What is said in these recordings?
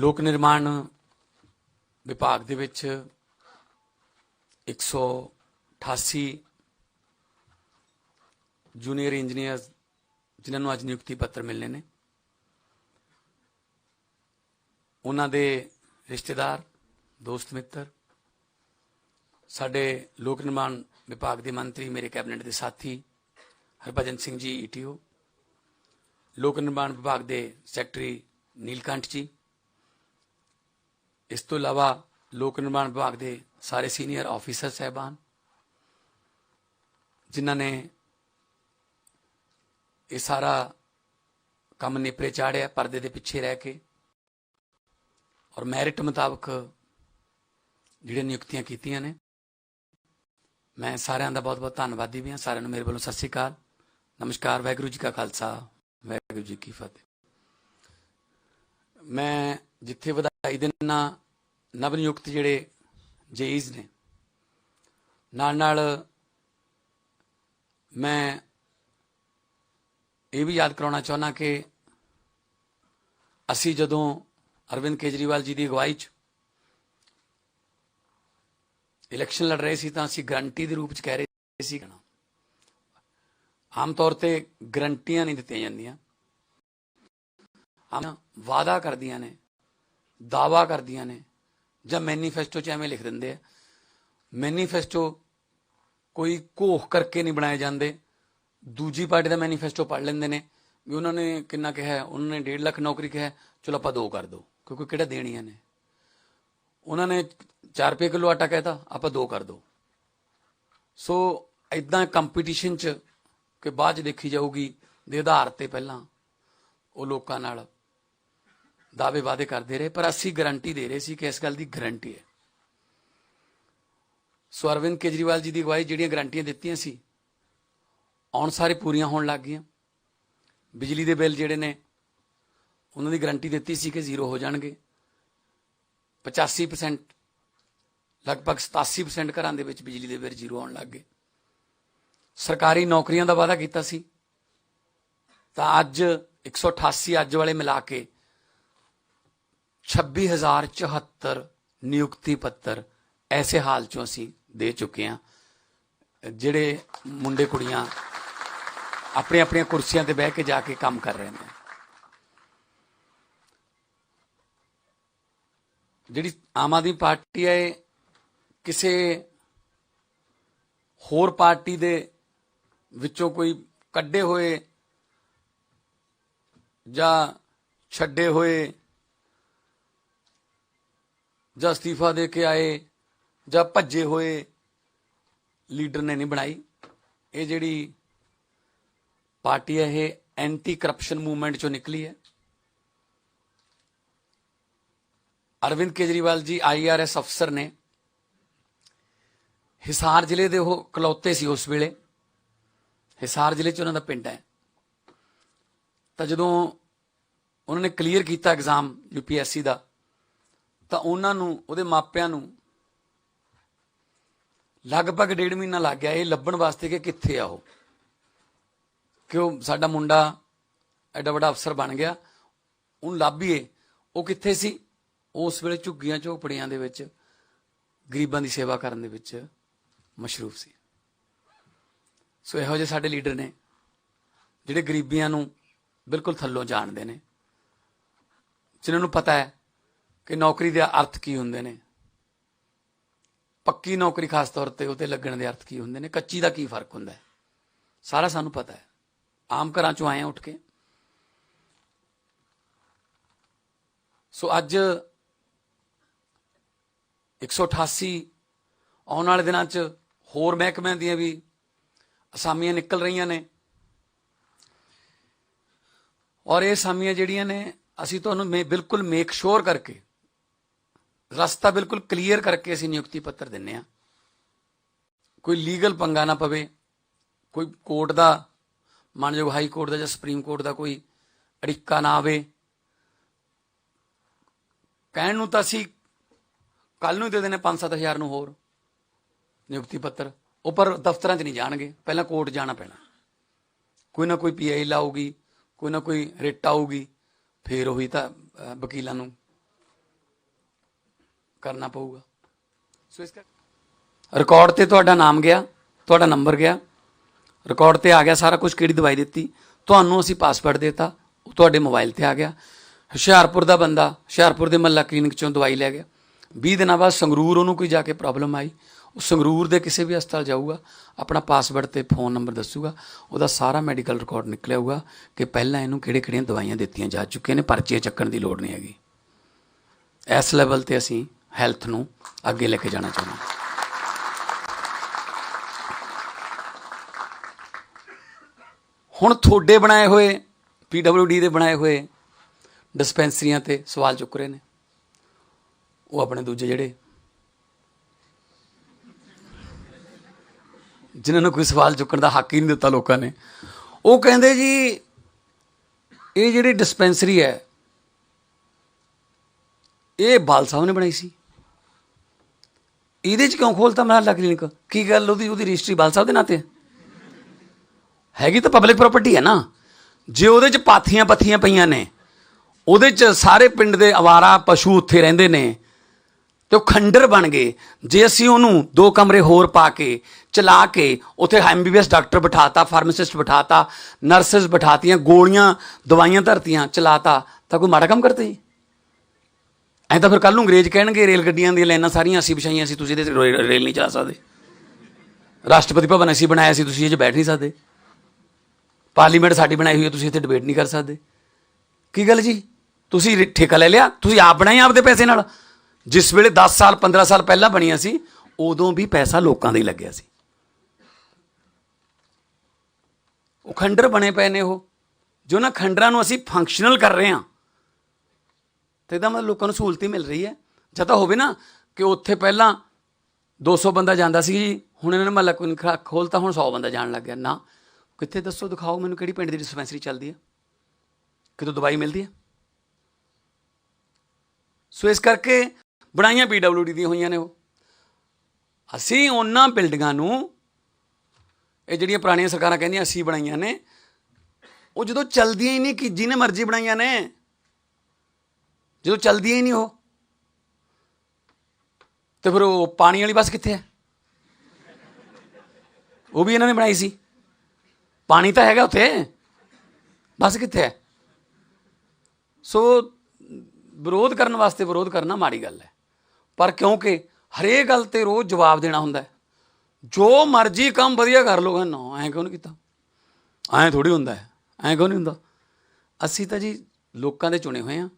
ਲੋਕ ਨਿਰਮਾਣ ਵਿਭਾਗ ਦੇ ਵਿੱਚ 188 ਜੂਨੀਅਰ ਇੰਜੀਨੀਅਰਸ ਜਿਨ੍ਹਾਂ ਨੂੰ ਅੱਜ ਨਿਯੁਕਤੀ ਪੱਤਰ ਮਿਲਨੇ ਨੇ। ਉਹਨਾਂ ਦੇ ਰਿਸ਼ਤੇਦਾਰ, ਦੋਸਤ ਮਿੱਤਰ, ਸਾਡੇ ਲੋਕ ਨਿਰਮਾਣ ਵਿਭਾਗ ਦੇ ਮੰਤਰੀ, ਮੇਰੇ ਕੈਬਨਿਟ ਦੇ ਸਾਥੀ, ਹਰਭਜਨ ਸਿੰਘ ਜੀ ਈਟੀਓ ਲੋਕ ਨਿਰਮਾਣ ਵਿਭਾਗ ਦੇ ਸੈਕਟਰੀ, ਨੀਲਕੰਠ ਜੀ ਇਸ ਤੋਂ ਇਲਾਵਾ ਲੋਕ ਨਿਰਮਾਣ ਵਿਭਾਗ ਦੇ ਸਾਰੇ ਸੀਨੀਅਰ ਆਫੀਸਰ ਸਹਿਬਾਨ, ਜਿਨ੍ਹਾਂ ਨੇ ਇਹ ਸਾਰਾ ਕੰਮ ਨਿਪਰੇ ਚਾੜਿਆ, ਪਰਦੇ ਦੇ ਪਿੱਛੇ ਰਹਿ ਕੇ ਔਰ ਮੈਰਿਟ ਮੁਤਾਬਕ ਜਿਹੜੇ ਨਿਯੁਕਤੀਆਂ ਕੀਤੀਆਂ ਨੇ। ਮੈਂ ਸਾਰਿਆਂ ਦਾ ਬਹੁਤ-ਬਹੁਤ ਧੰਨਵਾਦੀ ਵੀ ਹਾਂ। ਸਾਰਿਆਂ ਨੂੰ ਮੇਰੇ ਵੱਲੋਂ ਸਤਿ ਸ੍ਰੀ ਅਕਾਲ। ਨਮਸਕਾਰ, ਵਾਹਿਗੁਰੂ ਜੀ ਕਾ ਖਾਲਸਾ, ਵਾਹਿਗੁਰੂ ਜੀ ਕੀ ਫਤਿਹ। ਮੈਂ ਜਿੱਥੇ ਵਧਾਈ ਦੇਣਾ ਨਵ ਨਿਯੁਕਤ ਜਿਹੜੇ ਜੇਈਜ਼ ਨੇ। ਨਾਲ ਨਾਲ ਮੈਂ ਇਹ ਵੀ ਯਾਦ ਕਰਾਉਣਾ ਚਾਹੁੰਦਾ ਕਿ ਅਸੀਂ ਜਦੋਂ ਅਰਵਿੰਦ ਕੇਜਰੀਵਾਲ ਜੀ ਦੀ ਅਗਵਾਈ 'ਚ ਇਲੈਕਸ਼ਨ ਲੜ ਰਹੇ ਸੀ ਤਾਂ ਅਸੀਂ ਗਰੰਟੀ ਦੇ ਰੂਪ 'ਚ ਕਹਿ ਰਹੇ ਸੀ ਕਹਣਾ ਆਮ ਤੌਰ ਤੇ ਗਰੰਟੀਆਂ ਨਹੀਂ ਦਿੱਤੀਆਂ ਜਾਂਦੀਆਂ। ਆਮ ਵਾਅਦਾ ਕਰਦੀਆਂ ਨੇ ਦਾਵਾ ਕਰਦੀਆਂ ਨੇ। ਜਾਂ ਮੈਨੀਫੈਸਟੋ 'ਚ ਐਵੇਂ ਲਿਖ ਦਿੰਦੇ ਆ। ਮੈਨੀਫੈਸਟੋ ਕੋਈ ਘੋਖ ਕਰਕੇ ਨਹੀਂ ਬਣਾਏ ਜਾਂਦੇ। ਦੂਜੀ ਪਾਰਟੀ ਦਾ ਮੈਨੀਫੈਸਟੋ ਪੜ ਲੈਂਦੇ ਨੇ ਵੀ ਉਹਨਾਂ ਨੇ ਕਿੰਨਾ ਕਿਹਾ ਉਹਨਾਂ ਨੇ 1.5 ਲੱਖ ਨੌਕਰੀ ਕਿਹਾ ਚਲੋ ਆਪਾਂ ਦੋ ਕਰ ਦੋ, ਕਿਉਂਕਿ ਕਿਹੜਾ ਦੇਣੀਆਂ ਨੇ। ਉਹਨਾਂ ਨੇ 4 ਰੁਪਏ ਕਿਲੋ ਆਟਾ ਕਹਿਤਾ, ਆਪਾਂ ਦੋ ਕਰ ਦੋ। ਸੋ ਇਦਾਂ ਕੰਪੀਟੀਸ਼ਨ ਚ ਕਿ ਬਾਅਦ ਚ ਦੇਖੀ ਜਾਊਗੀ ਦੇ ਆਧਾਰ ਤੇ ਪਹਿਲਾਂ ਉਹ ਲੋਕਾਂ ਨਾਲ ਦਾਅਵੇ ਵਾਅਦੇ ਕਰਦੇ ਰਹੇ, ਪਰ ਅਸੀਂ ਗਾਰੰਟੀ ਦੇ ਰਹੇ ਸੀ ਕਿ ਇਸ ਗੱਲ ਦੀ ਗਾਰੰਟੀ ਹੈ। ਸੋ ਅਰਵਿੰਦ ਕੇਜਰੀਵਾਲ ਜੀ ਦੀ ਅਗਵਾਈ ਜਿਹੜੀਆਂ ਗਾਰੰਟੀਆਂ ਦਿੱਤੀਆਂ ਸੀ, ਆਉਣ ਸਾਰੇ ਪੂਰੀਆਂ ਹੋਣ ਲੱਗ ਗਈਆਂ। ਬਿਜਲੀ ਦੇ ਬਿੱਲ ਜਿਹੜੇ ਨੇ, ਉਹਨਾਂ ਦੀ ਗਾਰੰਟੀ ਦਿੱਤੀ ਸੀ ਕਿ ਜ਼ੀਰੋ ਹੋ ਜਾਣਗੇ। 85% ਲਗਭਗ 87% ਘਰਾਂ ਦੇ ਵਿੱਚ ਬਿਜਲੀ ਦੇ ਬਿੱਲ ਜ਼ੀਰੋ ਆਉਣ ਲੱਗ ਗਏ। ਸਰਕਾਰੀ ਨੌਕਰੀਆਂ ਦਾ ਵਾਅਦਾ ਕੀਤਾ ਸੀ। ਤਾਂ ਅੱਜ 188 ਅੱਜ ਵਾਲੇ ਮਿਲਾ ਕੇ 26074 ਨਿਯੁਕਤੀ ਪੱਤਰ ਐਸੇ ਹਾਲ ਚੋਂ ਅਸੀਂ ਦੇ ਚੁੱਕੇ ਹਾਂ, ਜਿਹੜੇ ਮੁੰਡੇ ਕੁੜੀਆਂ ਆਪਣੀਆਂ ਆਪਣੀਆਂ ਕੁਰਸੀਆਂ ਤੇ ਬਹਿ ਕੇ ਜਾ ਕੇ ਕੰਮ ਕਰ ਰਹੇ ਨੇ। ਜਿਹੜੀ ਆਮ ਆਦਮੀ ਪਾਰਟੀ ਹੈ ਕਿਸੇ ਹੋਰ ਪਾਰਟੀ ਦੇ ਵਿੱਚੋਂ ਕੋਈ ਕੱਢੇ ਹੋਏ ਜਾਂ ਛੱਡੇ ਹੋਏ ਜਾਂ ਅਸਤੀਫਾ ਦੇ ਕੇ ਆਏ ਜਾਂ ਭੱਜੇ ਹੋਏ ਲੀਡਰ ਨੇ ਨਹੀਂ ਬਣਾਈ। ਇਹ ਜਿਹੜੀ ਪਾਰਟੀ ਹੈ, ਇਹ ਐਂਟੀ ਕਰਪਸ਼ਨ ਮੂਵਮੈਂਟ ਚੋਂ ਨਿਕਲੀ ਹੈ। ਅਰਵਿੰਦ ਕੇਜਰੀਵਾਲ ਜੀ ਆਈਆਰਐਸ ਅਫਸਰ ਨੇ ਹਿਸਾਰ ਜ਼ਿਲ੍ਹੇ ਦੇ ਉਹ ਕਲੌਤੇ ਸੀ ਉਸ ਵੇਲੇ। ਹਿਸਾਰ ਜ਼ਿਲ੍ਹੇ 'ਚ ਉਹਨਾਂ ਦਾ ਪਿੰਡ ਹੈ। ਤਾਂ ਜਦੋਂ ਉਹਨਾਂ ਨੇ ਕਲੀਅਰ ਕੀਤਾ ਐਗਜ਼ਾਮ ਯੂਪੀਐਸਸੀ ਦਾ ਤਾਂ ਉਹਨਾਂ ਨੂੰ, ਉਹਦੇ ਮਾਪਿਆਂ ਨੂੰ ਲਗਭਗ ਡੇਢ ਮਹੀਨਾ ਲੱਗ ਗਿਆ ਇਹ ਲੱਭਣ ਵਾਸਤੇ ਕਿ ਕਿੱਥੇ ਆ ਉਹ। ਕਿ ਉਹ ਸਾਡਾ ਮੁੰਡਾ ਐਡਾ ਵੱਡਾ ਅਫਸਰ ਬਣ ਗਿਆ, ਉਹਨੂੰ ਲੱਭੀਏ, ਉਹ ਕਿੱਥੇ ਸੀ? ਉਸ ਵੇਲੇ ਝੁੱਗੀਆਂ ਝੋਪੜੀਆਂ ਦੇ ਵਿੱਚ, ਗਰੀਬਾਂ ਦੀ ਸੇਵਾ ਕਰਨ ਦੇ ਵਿੱਚ ਮਸ਼ਰੂਫ ਸੀ। ਸੋ ਇਹੋ ਜਿਹੇ ਸਾਡੇ ਲੀਡਰ ਨੇ, ਜਿਹੜੇ ਗਰੀਬੀਆਂ ਨੂੰ ਬਿਲਕੁਲ ਥੱਲੋਂ ਜਾਣਦੇ ਨੇ। ਜਿਨ੍ਹਾਂ ਨੂੰ ਪਤਾ ਹੈ ਕਿ ਨੌਕਰੀ ਦੇ ਅਰਥ ਕੀ ਹੁੰਦੇ ਨੇ? ਪੱਕੀ ਨੌਕਰੀ ਖਾਸ ਤੌਰ ਤੇ ਉਤੇ ਲੱਗਣ ਦੇ ਅਰਥ ਕੀ ਹੁੰਦੇ ਨੇ? ਕੱਚੀ ਦਾ ਕੀ ਫ਼ਰਕ ਹੁੰਦਾ ਹੈ? ਸਾਰਾ ਸਾਨੂੰ ਪਤਾ ਹੈ। ਆਮ ਘਰਾਂ ਚੋਂ ਆਏ ਆ ਉੱਠ ਕੇ। ਸੋ ਅੱਜ 188 ਆਉਣ ਵਾਲੇ ਦਿਨਾਂ 'ਚ ਹੋਰ ਮਹਿਕਮਿਆਂ ਦੀਆਂ ਵੀ ਅਸਾਮੀਆਂ ਨਿਕਲ ਰਹੀਆਂ ਨੇ। ਔਰ ਇਹ ਅਸਾਮੀਆਂ ਜਿਹੜੀਆਂ ਨੇ, ਅਸੀਂ ਤੁਹਾਨੂੰ ਮੇ- ਬਿਲਕੁਲ ਮੇਕ ਸ਼ੋਰ ਕਰਕੇ ਰਸਤਾ ਬਿਲਕੁਲ ਕਲੀਅਰ ਕਰਕੇ ਅਸੀਂ ਨਿਯੁਕਤੀ ਪੱਤਰ ਦਿੰਨੇ ਆ। ਕੋਈ ਲੀਗਲ ਪੰਗਾ ਨਾ ਪਵੇ, ਕੋਈ ਕੋਰਟ ਦਾ, ਮਾਨਯੋਗ ਹਾਈ ਕੋਰਟ ਦਾ ਜਾਂ ਸੁਪਰੀਮ ਕੋਰਟ ਦਾ ਕੋਈ ਅੜਿੱਕਾ ਨਾ ਆਵੇ। ਕਹਿਣ ਨੂੰ ਤਾਂ ਅਸੀਂ ਕੱਲ ਨੂੰ ਹੀ ਦੇ ਦੇਣੇ 5-7000 ਨੂੰ ਹੋਰ ਨਿਯੁਕਤੀ ਪੱਤਰ। ਉਹ ਪਰ ਦਫ਼ਤਰਾਂ 'ਚ ਨਹੀਂ ਜਾਣਗੇ, ਪਹਿਲਾਂ ਕੋਰਟ ਜਾਣਾ ਪੈਣਾ। ਕੋਈ ਨਾ ਕੋਈ ਪੀਆਈ ਲਾਊਗੀ, ਕੋਈ ਨਾ ਕੋਈ ਰਿਟ ਆਊਗੀ, ਫੇਰ ਉਹੀ ਤਾਂ ਵਕੀਲਾਂ ਨੂੰ ਕਰਨਾ ਪਊਗਾ। ਸੋ ਇਸ ਕਰਕੇ ਰਿਕਾਰਡ ਤੇ ਤੁਹਾਡਾ ਨਾਮ ਗਿਆ, ਤੁਹਾਡਾ ਨੰਬਰ ਗਿਆ। ਰਿਕਾਰਡ ਤੇ ਆ ਗਿਆ, ਸਾਰਾ ਕੁਝ ਕਿਹੜੀ ਦਵਾਈ ਦਿੱਤੀ? ਤੁਹਾਨੂੰ ਅਸੀਂ ਪਾਸਵਰਡ ਦਿੱਤਾ, ਉਹ ਤੁਹਾਡੇ ਮੋਬਾਈਲ ਤੇ ਆ ਗਿਆ। ਹੁਸ਼ਿਆਰਪੁਰ ਦਾ ਬੰਦਾ, ਹੁਸ਼ਿਆਰਪੁਰ ਦੇ ਮੱਲਾ ਕਲੀਨਿਕ ਚੋਂ ਦਵਾਈ ਲੈ ਗਿਆ। 20 ਦਿਨਾਂ ਬਾਅਦ ਸੰਗਰੂਰ ਉਹਨੂੰ ਕੋਈ ਜਾ ਕੇ ਪ੍ਰੋਬਲਮ ਆਈ। ਉਹ ਸੰਗਰੂਰ ਦੇ ਕਿਸੇ ਵੀ ਹਸਪਤਾਲ ਜਾਊਗਾ, ਆਪਣਾ ਪਾਸਵਰਡ ਤੇ ਫੋਨ ਨੰਬਰ ਦੱਸੂਗਾ। ਉਹਦਾ ਸਾਰਾ ਮੈਡੀਕਲ ਰਿਕਾਰਡ ਨਿਕਲਿਆ ਹੋਊਗਾ ਕਿ ਪਹਿਲਾਂ ਇਹਨੂੰ ਕਿਹੜੇ-ਕਿਹੜੀਆਂ ਦਵਾਈਆਂ ਦਿੱਤੀਆਂ ਜਾ ਚੁੱਕੀਆਂ ਨੇ, ਪਰਚੀਆਂ ਚੱਕਣ ਦੀ ਲੋੜ ਨਹੀਂ ਹੈਗੀ। ਇਸ ਲੈਵਲ ਤੇ ਅਸੀਂ ਹੈਲਥ ਨੂੰ ਅੱਗੇ ਲੈ ਕੇ ਜਾਣਾ ਚਾਹੁੰਦਾ। ਹਾਂ ਹੁਣ ਤੁਹਾਡੇ ਬਣਾਏ ਹੋਏ ਪੀਡਬਲਯੂਡੀ ਦੇ ਬਣਾਏ ਹੋਏ ਡਿਸਪੈਂਸਰੀਆਂ ਤੇ ਸਵਾਲ ਚੁੱਕ ਰਹੇ ਨੇ। ਉਹ ਆਪਣੇ ਦੂਜੇ ਜਿਹੜੇ ਜਿਨ੍ਹਾਂ ਨੂੰ ਕੋਈ ਸਵਾਲ ਚੁੱਕਣ ਦਾ ਹੱਕ ਹੀ ਨਹੀਂ ਦਿੱਤਾ ਲੋਕਾਂ ਨੇ। ਉਹ ਕਹਿੰਦੇ ਜੀ, ਇਹ ਜਿਹੜੀ ਡਿਸਪੈਂਸਰੀ ਹੈ, ਇਹ ਬਾਲ ਸਾਹਿਬ ਨੇ ਬਣਾਈ ਸੀ। ਇਹਦੇ ਚ ਕਿਉਂ ਖੋਲਤਾ ਮਹੱਲਾ ਕਲੀਨਿਕ ਕੀ ਗੱਲ ਉਹਦੀ ਉਹਦੀ ਰਜਿਸਟਰੀ ਬਾਲ ਸਾਹਿਬ ਦੇ ਨਾਂ ਤੇ? ਹੈਗੀ ਤਾਂ ਪਬਲਿਕ ਪ੍ਰਾਪਰਟੀ ਹੈ ਨਾ। ਜੇ ਉਹਦੇ ਚ ਪਾਥੀਆਂ ਪੱਥੀਆਂ ਪਈਆਂ ਨੇ, ਉਹਦੇ ਚ ਸਾਰੇ ਪਿੰਡ ਦੇ ਆਵਾਰਾ ਪਸ਼ੂ ਉੱਥੇ ਰਹਿੰਦੇ ਨੇ, ਤੇ ਉਹ ਖੰਡਰ ਬਣ ਗਏ। ਜੇ ਅਸੀਂ ਉਹਨੂੰ ਦੋ ਕਮਰੇ ਹੋਰ ਪਾ ਕੇ, ਚਲਾ ਕੇ, ਉੱਥੇ ਐਮਬੀਬੀਐਸ ਡਾਕਟਰ ਬਿਠਾਤਾ ਫਾਰਮਾਸਿਸਟ ਬਿਠਾਤਾ ਨਰਸਸ ਬਿਠਾਤੀਆਂ, ਗੋਲੀਆਂ, ਦਵਾਈਆਂ ਧਰਤੀਆਂ, ਚਲਾਤਾ, ਤਾਂ ਕੋਈ ਮਾੜਾ ਕੰਮ ਕਰਤੇ ਜੀ? ਐ ਤਾਂ ਫਿਰ ਕੱਲ ਨੂੰ ਅੰਗਰੇਜ਼ ਕਹਿਣਗੇ, ਰੇਲ ਗੱਡੀਆਂ ਦੀਆਂ ਲਾਈਨਾਂ ਸਾਰੀਆਂ ਅਸੀਂ ਵਿਛਾਈਆਂ ਸੀ, ਤੁਸੀਂ ਇਹਦੇ ਤੇ ਰੇਲ ਰੇਲ ਨਹੀਂ ਚਲਾ ਸਕਦੇ। ਰਾਸ਼ਟਰਪਤੀ ਭਵਨ ਅਸੀਂ ਬਣਾਇਆ ਸੀ, ਤੁਸੀਂ ਇਹ 'ਚ ਬੈਠ ਨਹੀਂ ਸਕਦੇ। ਪਾਰਲੀਮੈਂਟ ਸਾਡੀ ਬਣਾਈ ਹੋਈ ਹੈ, ਤੁਸੀਂ ਇੱਥੇ ਡਿਬੇਟ ਨਹੀਂ ਕਰ ਸਕਦੇ। ਕੀ ਗੱਲ ਜੀ? ਤੁਸੀਂ ਠੇਕਾ ਲੈ ਲਿਆ, ਤੁਸੀਂ ਆਪ ਬਣਾਏ ਆਪਦੇ ਪੈਸੇ ਨਾਲ। ਜਿਸ ਵੇਲੇ 10 ਸਾਲ 15 ਸਾਲ ਪਹਿਲਾਂ ਬਣੀਆਂ ਸੀ, ਉਦੋਂ ਵੀ ਪੈਸਾ ਲੋਕਾਂ ਦਾ ਹੀ ਲੱਗਿਆ ਸੀ। ਉਹ ਖੰਡਰ ਬਣੇ ਪਏ ਨੇ ਉਹ, ਜੋ ਨਾ ਖੰਡਰਾਂ ਨੂੰ ਅਸੀਂ ਫੰਕਸ਼ਨਲ ਕਰ ਰਹੇ ਹਾਂ। ਤੇ ਇਹਦਾ ਮਤਲਬ ਲੋਕਾਂ ਨੂੰ ਸਹੂਲਤ ਹੀ ਮਿਲ ਰਹੀ ਹੈ। ਜਾਂ ਤਾਂ ਹੋਵੇ ਨਾ ਕਿ ਉੱਥੇ ਪਹਿਲਾਂ 200 ਬੰਦਾ ਜਾਂਦਾ ਸੀ ਜੀ, ਹੁਣ ਇਹਨਾਂ ਨੇ ਮਹੱਲਾ ਕੋਈ ਖੋਲਤਾ ਹੁਣ 100 ਬੰਦਾ ਜਾਣ ਲੱਗ ਗਿਆ। ਨਾ, ਕਿੱਥੇ ਦੱਸੋ, ਦਿਖਾਓ ਮੈਨੂੰ ਕਿਹੜੀ ਪਿੰਡ ਦੀ ਡਿਸਪੈਂਸਰੀ ਚੱਲਦੀ ਹੈ? ਕਿਤੋਂ ਦਵਾਈ ਮਿਲਦੀ ਹੈ? ਸੋ ਇਸ ਕਰਕੇ ਬਣਾਈਆਂ ਪੀਡਬਲਯੂਡੀ ਦੀਆਂ ਹੋਈਆਂ ਨੇ ਉਹ। ਅਸੀਂ ਉਹਨਾਂ ਬਿਲਡਿੰਗਾਂ ਨੂੰ, ਇਹ ਜਿਹੜੀਆਂ ਪੁਰਾਣੀਆਂ ਸਰਕਾਰਾਂ ਕਹਿੰਦੀਆਂ, ਅਸੀਂ ਬਣਾਈਆਂ ਨੇ, ਉਹ ਜਦੋਂ ਚੱਲਦੀਆਂ ਹੀ ਨਹੀਂ ਕਿ ਜਿਹਨੇ ਮਰਜ਼ੀ ਬਣਾਈਆਂ ਨੇ ਜਦੋਂ ਚਲਦੀਆਂ ਹੀ ਨਹੀਂ ਉਹ, ਤੇ ਫਿਰ ਉਹ ਪਾਣੀ ਵਾਲੀ ਬੱਸ ਕਿੱਥੇ ਹੈ? ਉਹ ਵੀ ਇਹਨਾਂ ਨੇ ਬਣਾਈ ਸੀ। ਪਾਣੀ ਤਾਂ ਹੈਗਾ ਉੱਥੇ। ਬੱਸ ਕਿੱਥੇ ਹੈ? ਸੋ ਵਿਰੋਧ ਕਰਨ ਵਾਸਤੇ ਵਿਰੋਧ ਕਰਨਾ ਮਾੜੀ ਗੱਲ ਹੈ। ਪਰ ਕਿਉਂਕਿ ਹਰੇਕ ਗੱਲ ਤੇ ਰੋਜ਼ ਜਵਾਬ ਦੇਣਾ ਹੁੰਦਾ ਹੈ। ਜੋ ਮਰਜ਼ੀ ਕੰਮ ਵਧੀਆ ਕਰ ਲੋਗਾ ਨਾ, ਐਂ ਕਿਉਂ ਨਹੀਂ ਕੀਤਾ? ਐਂ ਥੋੜੀ ਹੁੰਦਾ ਐਂ ਕਿਉਂ ਨਹੀਂ ਹੁੰਦਾ? ਅਸੀਂ ਤਾਂ ਜੀ ਲੋਕਾਂ ਦੇ ਚੁਣੇ ਹੋਏ ਆ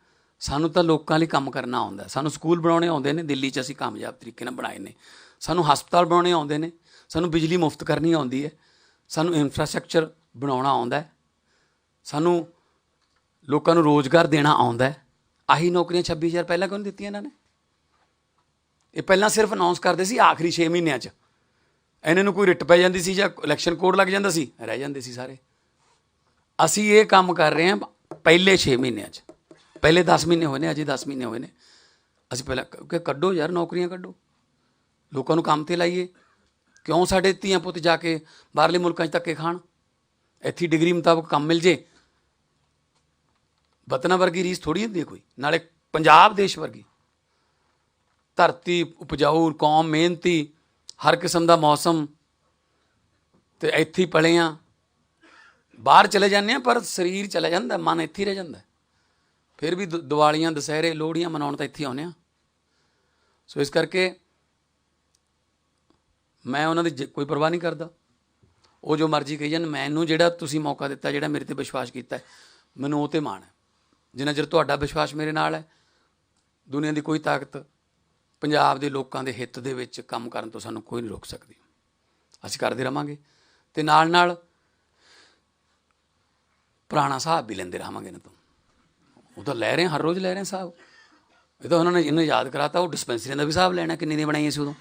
ਸਾਨੂੰ ਤਾਂ ਲੋਕਾਂ ਲਈ ਕੰਮ ਕਰਨਾ ਆਉਂਦਾ ਸਾਨੂੰ ਸਕੂਲ ਬਣਾਉਣੇ ਆਉਂਦੇ ਨੇ, ਦਿੱਲੀ 'ਚ ਅਸੀਂ ਕਾਮਯਾਬ ਤਰੀਕੇ ਨਾਲ ਬਣਾਏ ਨੇ। ਸਾਨੂੰ ਹਸਪਤਾਲ ਬਣਾਉਣੇ ਆਉਂਦੇ ਨੇ, ਸਾਨੂੰ ਬਿਜਲੀ ਮੁਫਤ ਕਰਨੀ ਆਉਂਦੀ ਹੈ। ਸਾਨੂੰ ਇਨਫਰਾਸਟ੍ਰਕਚਰ ਬਣਾਉਣਾ ਆਉਂਦਾ ਹੈ। ਸਾਨੂੰ ਲੋਕਾਂ ਨੂੰ ਰੋਜ਼ਗਾਰ ਦੇਣਾ ਆਉਂਦਾ ਹੈ। ਆਹੀ ਨੌਕਰੀਆਂ 26000 ਪਹਿਲਾਂ ਕਿਉਂ ਨਹੀਂ ਦਿੱਤੀਆਂ ਇਹਨਾਂ ਨੇ? ਇਹ ਪਹਿਲਾਂ ਸਿਰਫ ਅਨਾਉਂਸ ਕਰਦੇ ਸੀ ਆਖਰੀ 6 ਮਹੀਨਿਆਂ 'ਚ। ਇਹਨਾਂ ਨੂੰ ਕੋਈ ਰਿਟ ਪੈ ਜਾਂਦੀ ਸੀ ਜਾਂ ਇਲੈਕਸ਼ਨ ਕੋਡ ਲੱਗ ਜਾਂਦਾ ਸੀ? ਰਹਿ ਜਾਂਦੇ ਸੀ ਸਾਰੇ। ਅਸੀਂ ਇਹ ਕੰਮ ਕਰ ਰਹੇ ਹਾਂ ਪਹਿਲੇ 6 ਮਹੀਨਿਆਂ 'ਚ। ਪਹਿਲੇ 10 ਮਹੀਨੇ ਹੋਏ ਨੇ, ਅਜੇ 10 ਮਹੀਨੇ ਹੋਏ ਨੇ। ਅਸੀਂ ਪਹਿਲਾਂ ਕ- ਕਿ ਕੱਢੋ ਯਾਰ, ਨੌਕਰੀਆਂ ਕੱਢੋ। ਲੋਕਾਂ ਨੂੰ ਕੰਮ ਤੇ ਲਾਈਏ। ਕਿਉਂ ਸਾਡੇ ਧੀਆਂ ਪੁੱਤ ਜਾ ਕੇ ਬਾਹਰਲੇ ਮੁਲਕਾਂ 'ਚ ਧੱਕੇ ਖਾਣ? ਇੱਥੇ ਡਿਗਰੀ ਮੁਤਾਬਕ ਕੰਮ ਮਿਲ ਜੇ। ਵਤਨਾਂ ਵਰਗੀ ਰੀਸ ਥੋੜੀ ਹੁੰਦੀ ਹੈ ਕੋਈ? ਨਾਲੇ ਪੰਜਾਬ ਦੇਸ਼ ਵਰਗੀ। ਧਰਤੀ, ਉਪਜਾਊ, ਕੌਮ, ਮਿਹਨਤੀ, ਹਰ ਕਿਸਮ ਦਾ ਮੌਸਮ। ਤੇ ਇੱਥੇ ਹੀ ਪਲੇ ਆ। ਬਾਹਰ ਚਲੇ ਜਾਂਦੇ ਆ, ਪਰ ਸਰੀਰ ਚਲਾ ਜਾਂਦਾ, ਮਨ ਇੱਥੇ ਰਹਿ ਜਾਂਦਾ। ਫਿਰ ਵੀ ਦ- ਦੀਵਾਲੀਆਂ ਦੁਸਹਿਰੇ ਲੋਹੜੀਆਂ ਮਨਾਉਣ ਤਾਂ ਇੱਥੇ ਆਉਂਦੇ ਆ ਸੋ ਇਸ ਕਰਕੇ ਮੈਂ ਉਹਨਾਂ ਦੀ ਜ- ਕੋਈ ਪਰਵਾਹ ਨਹੀਂ ਕਰਦਾ। ਉਹ ਜੋ ਮਰਜ਼ੀ ਕਹੀ ਜਾਣ ਮੈਨੂੰ ਜਿਹੜਾ ਤੁਸੀਂ ਮੌਕਾ ਦਿੱਤਾ ਜਿਹੜਾ ਮੇਰੇ ਤੇ ਵਿਸ਼ਵਾਸ ਕੀਤਾ ਹੈ, ਮੈਨੂੰ ਉਹ ਤੇ ਮਾਣ ਹੈ। ਜਿੰਨਾ ਚਿਰ ਤੁਹਾਡਾ ਵਿਸ਼ਵਾਸ ਮੇਰੇ ਨਾਲ ਹੈ ਦੁਨੀਆ ਦੀ ਕੋਈ ਤਾਕਤ ਪੰਜਾਬ ਦੇ ਲੋਕਾਂ ਦੇ ਹਿੱਤ ਦੇ ਵਿੱਚ ਕੰਮ ਕਰਨ ਤੋਂ ਸਾਨੂੰ ਕੋਈ ਨਹੀਂ ਰੋਕ ਸਕਦੀ। ਅਸੀਂ ਕਰਦੇ ਰਵਾਂਗੇ ਤੇ ਨਾਲ ਨਾਲ ਪੁਰਾਣਾ ਹਿਸਾਬ ਵੀ ਲੈਂਦੇ ਰਹਾਂਗੇ ਨਾ ਤੋਂ। ਉਹ ਤਾਂ ਲੈ ਰਹੇ ਹਰ ਰੋਜ਼ ਲੈ ਰਹੇ ਹਾਂ ਹਿਸਾਬ। ਇਹ ਤਾਂ ਉਹਨਾਂ ਨੇ ਇਹਨੂੰ ਯਾਦ ਕਰਾਤਾ, ਉਹ ਡਿਸਪੈਂਸਰੀਆਂ ਦਾ ਵੀ ਹਿਸਾਬ ਲੈਣਾ ਕਿੰਨੇ ਦੀਆਂ ਬਣਾਈਆਂ ਸੀ ਉਦੋਂ।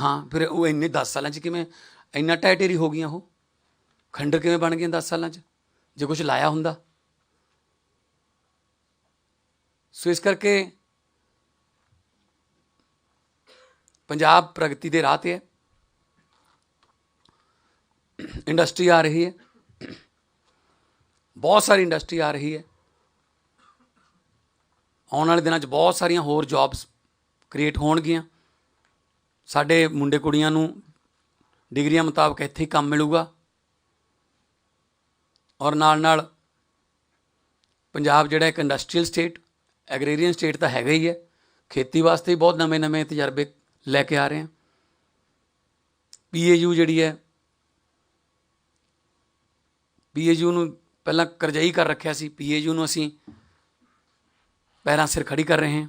ਹਾਂ, ਫਿਰ ਉਹ ਇੰਨੇ 10 ਸਾਲਾਂ 'ਚ ਕਿਵੇਂ, ਇੰਨਾ ਟਾਈਟੇਰੀ ਹੋ ਗਈਆਂ ਉਹ। ਖੰਡਰ ਕਿਵੇਂ ਬਣ ਗਈਆਂ 10 ਸਾਲਾਂ 'ਚ, ਜੇ ਕੁਝ ਲਾਇਆ ਹੁੰਦਾ। ਸੋ ਇਸ ਕਰਕੇ ਪੰਜਾਬ ਪ੍ਰਗਤੀ ਦੇ ਰਾਹ ਤੇ ਹੈ। ਇੰਡਸਟਰੀ ਆ ਰਹੀ ਹੈ। ਬਹੁਤ ਸਾਰੀ ਇੰਡਸਟਰੀ ਆ ਰਹੀ ਹੈ। ਆਉਣ ਵਾਲੇ ਦਿਨਾਂ 'ਚ ਬਹੁਤ ਸਾਰੀਆਂ ਹੋਰ ਜੌਬਸ ਕ੍ਰੀਏਟ ਹੋਣਗੀਆਂ। ਸਾਡੇ ਮੁੰਡੇ ਕੁੜੀਆਂ ਨੂੰ ਡਿਗਰੀਆਂ ਮੁਤਾਬਕ ਇੱਥੇ ਹੀ ਕੰਮ ਮਿਲੂਗਾ। ਔਰ ਨਾਲ ਨਾਲ ਪੰਜਾਬ ਜਿਹੜਾ ਇੱਕ ਇੰਡਸਟਰੀਅਲ ਸਟੇਟ, ਐਗਰੀਰੀਅਨ ਸਟੇਟ ਤਾਂ ਹੈਗਾ ਹੀ ਹੈ। ਖੇਤੀ ਵਾਸਤੇ ਵੀ ਬਹੁਤ ਨਵੇਂ-ਨਵੇਂ ਤਜਰਬੇ ਲੈ ਕੇ ਆ ਰਹੇ ਹਾਂ। ਪੀਏਯੂ ਜਿਹੜੀ ਹੈ ਪੀਏਯੂ ਨੂੰ ਪਹਿਲਾਂ ਕਰਜਾਈ ਕਰ ਰੱਖਿਆ ਸੀ ਪੀਏਯੂ ਨੂੰ ਅਸੀਂ। ਪੈਰਾਂ ਸਿਰ ਖੜੀ ਕਰ ਰਹੇ ਹਾਂ।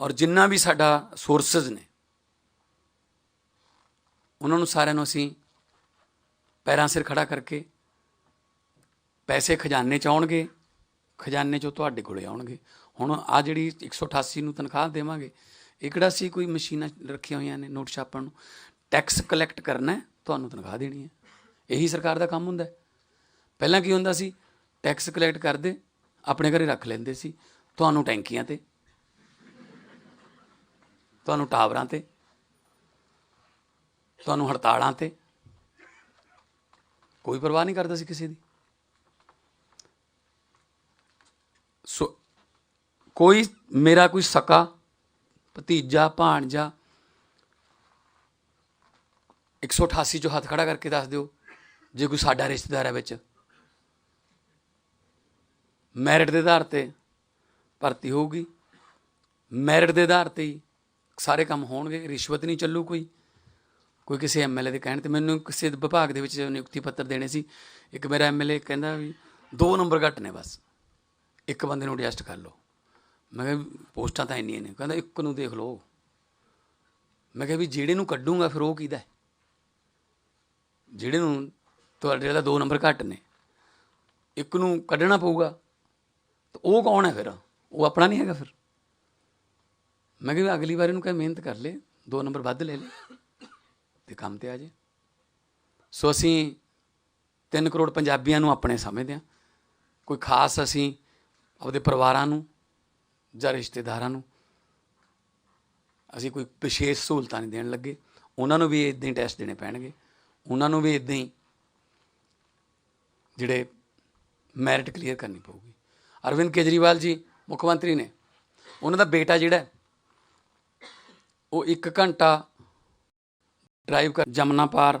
ਔਰ ਜਿੰਨਾ ਵੀ ਸਾਡਾ ਸੋਰਸਸ ਨੇ, ਉਹਨਾਂ ਨੂੰ ਸਾਰਿਆਂ ਨੂੰ ਅਸੀਂ ਪੈਰਾਂ ਸਿਰ ਖੜਾ ਕਰਕੇ ਪੈਸੇ ਖਜ਼ਾਨੇ ਚ ਆਉਣਗੇ, ਖਜ਼ਾਨੇ ਚੋਂ ਤੁਹਾਡੇ ਕੋਲੇ ਆਉਣਗੇ। ਹੁਣ ਆ ਜਿਹੜੀ 188 ਨੂੰ ਤਨਖਾਹ ਦੇਵਾਂਗੇ, ਇਹ ਕਿਹੜਾ ਸੀ? ਕੋਈ ਮਸ਼ੀਨਾਂ ਰੱਖੀਆਂ ਹੋਈਆਂ ਨੇ ਨੋਟ ਛਾਪਣ ਨੂੰ। ਟੈਕਸ ਕਲੈਕਟ ਕਰਨਾ ਤੁਹਾਨੂੰ ਤਨਖਾਹ ਦੇਣੀ ਹੈ। ਇਹੀ ਸਰਕਾਰ ਦਾ ਕੰਮ ਹੁੰਦਾ ਪਹਿਲਾਂ ਕੀ ਹੁੰਦਾ ਸੀ? ਟੈਕਸ ਕਲੈਕਟ ਕਰਦੇ, ਆਪਣੇ ਘਰੇ ਰੱਖ ਲੈਂਦੇ ਸੀ। ਤੁਹਾਨੂੰ ਟੈਂਕੀਆਂ ਤੇ, ਤੁਹਾਨੂੰ ਟਾਵਰਾਂ ਤੇ, ਤੁਹਾਨੂੰ ਹੜਤਾਲਾਂ ਤੇ। ਕੋਈ ਪਰਵਾਹ ਨਹੀਂ ਕਰਦਾ ਸੀ ਕਿਸੇ ਦੀ। ਸੋ, ਕੋਈ ਮੇਰਾ ਕੋਈ ਸਕਾ, ਭਤੀਜਾ, ਭਾਣਜਾ 188 ਚੋਂ ਹੱਥ ਖੜਾ ਕਰਕੇ ਦੱਸ ਦਿਓ। ਜੇ ਕੋਈ ਸਾਡਾ ਰਿਸ਼ਤੇਦਾਰ ਹੈ ਵਿੱਚ। ਮੈਰਿਟ ਦੇ ਆਧਾਰ ਤੇ ਭਰਤੀ ਹੋਊਗੀ। ਮੈਰਿਟ ਦੇ ਆਧਾਰ ਤੇ ਹੀ ਸਾਰੇ ਕੰਮ ਹੋਣਗੇ। ਰਿਸ਼ਵਤ ਨਹੀਂ ਚੱਲੂ ਕੋਈ। ਕੋਈ ਕਿਸੇ ਐਮਐਲਏ ਦੇ ਕਹਿਣ ਤੇ ਮੈਨੂੰ ਕਿਸੇ ਵਿਭਾਗ ਦੇ ਵਿੱਚ ਨਿਯੁਕਤੀ ਪੱਤਰ ਦੇਣੇ ਸੀ। ਇੱਕ ਮੇਰਾ ਐਮਐਲਏ ਕਹਿੰਦਾ ਵੀ ਦੋ ਨੰਬਰ ਘੱਟ ਨੇ ਬਸ। ਇੱਕ ਬੰਦੇ ਨੂੰ ਐਡਜਸਟ ਕਰ ਲਓ। ਮੈਂ ਕਿਹਾ ਵੀ ਪੋਸਟਾਂ ਤਾਂ ਇੰਨੀਆਂ ਨੇ। ਕਹਿੰਦਾ ਇੱਕ ਨੂੰ ਦੇਖ ਲਓ। ਮੈਂ ਕਿਹਾ ਵੀ ਜਿਹੜੇ ਨੂੰ ਕੱਢੂੰਗਾ ਫਿਰ ਉਹ ਕਿਹਦਾ ਹੈ? ਜਿਹੜੇ ਨੂੰ ਤੁਹਾਡੇ ਦਾ ਦੋ ਨੰਬਰ ਘੱਟ ਨੇ। ਇੱਕ ਨੂੰ ਕੱਢਣਾ ਪਊਗਾ, ਤਾਂ ਉਹ ਕੌਣ ਹੈ ਫਿਰ? ਉਹ ਆਪਣਾ ਨਹੀਂ ਹੈਗਾ ਫਿਰ। ਮੈਂ ਕਿਹਾ ਵੀ ਅਗਲੀ ਵਾਰ ਇਹਨੂੰ ਕਹੇ ਮਿਹਨਤ ਕਰ ਲੈ, ਦੋ ਨੰਬਰ ਵੱਧ ਲੈ ਲੈ, ਤੇ ਕੰਮ ਤੇ ਆ ਜੇ। ਸੋ ਅਸੀਂ 3 ਕਰੋੜ ਪੰਜਾਬੀਆਂ ਨੂੰ ਆਪਣੇ ਸਮਝਦੇ ਹਾਂ। ਕੋਈ ਖਾਸ ਅਸੀਂ ਆਪਦੇ ਪਰਿਵਾਰਾਂ ਨੂੰ ਜਾਂ ਰਿਸ਼ਤੇਦਾਰਾਂ ਨੂੰ ਅਸੀਂ ਕੋਈ ਵਿਸ਼ੇਸ਼ ਸਹੂਲਤਾਂ ਨਹੀਂ ਦੇਣ ਲੱਗੇ। ਉਹਨਾਂ ਨੂੰ ਵੀ ਇਦਾਂ ਹੀ ਟੈਸਟ ਦੇਣੇ ਪੈਣਗੇ। ਉਹਨਾਂ ਨੂੰ ਵੀ ਇਦਾਂ ਹੀ ਜਿਹੜੇ ਮੈਰਿਟ ਕਲੀਅਰ ਕਰਨੀ ਪਊਗੀ। ਅਰਵਿੰਦ ਕੇਜਰੀਵਾਲ ਜੀ, ਮੁੱਖ ਮੰਤਰੀ ਨੇ। ਉਹਨਾਂ ਦਾ ਬੇਟਾ ਜਿਹੜਾ ਉਹ 1 ਘੰਟਾ ਡਰਾਈਵ ਕਰ ਜਮਨਾ ਪਾਰ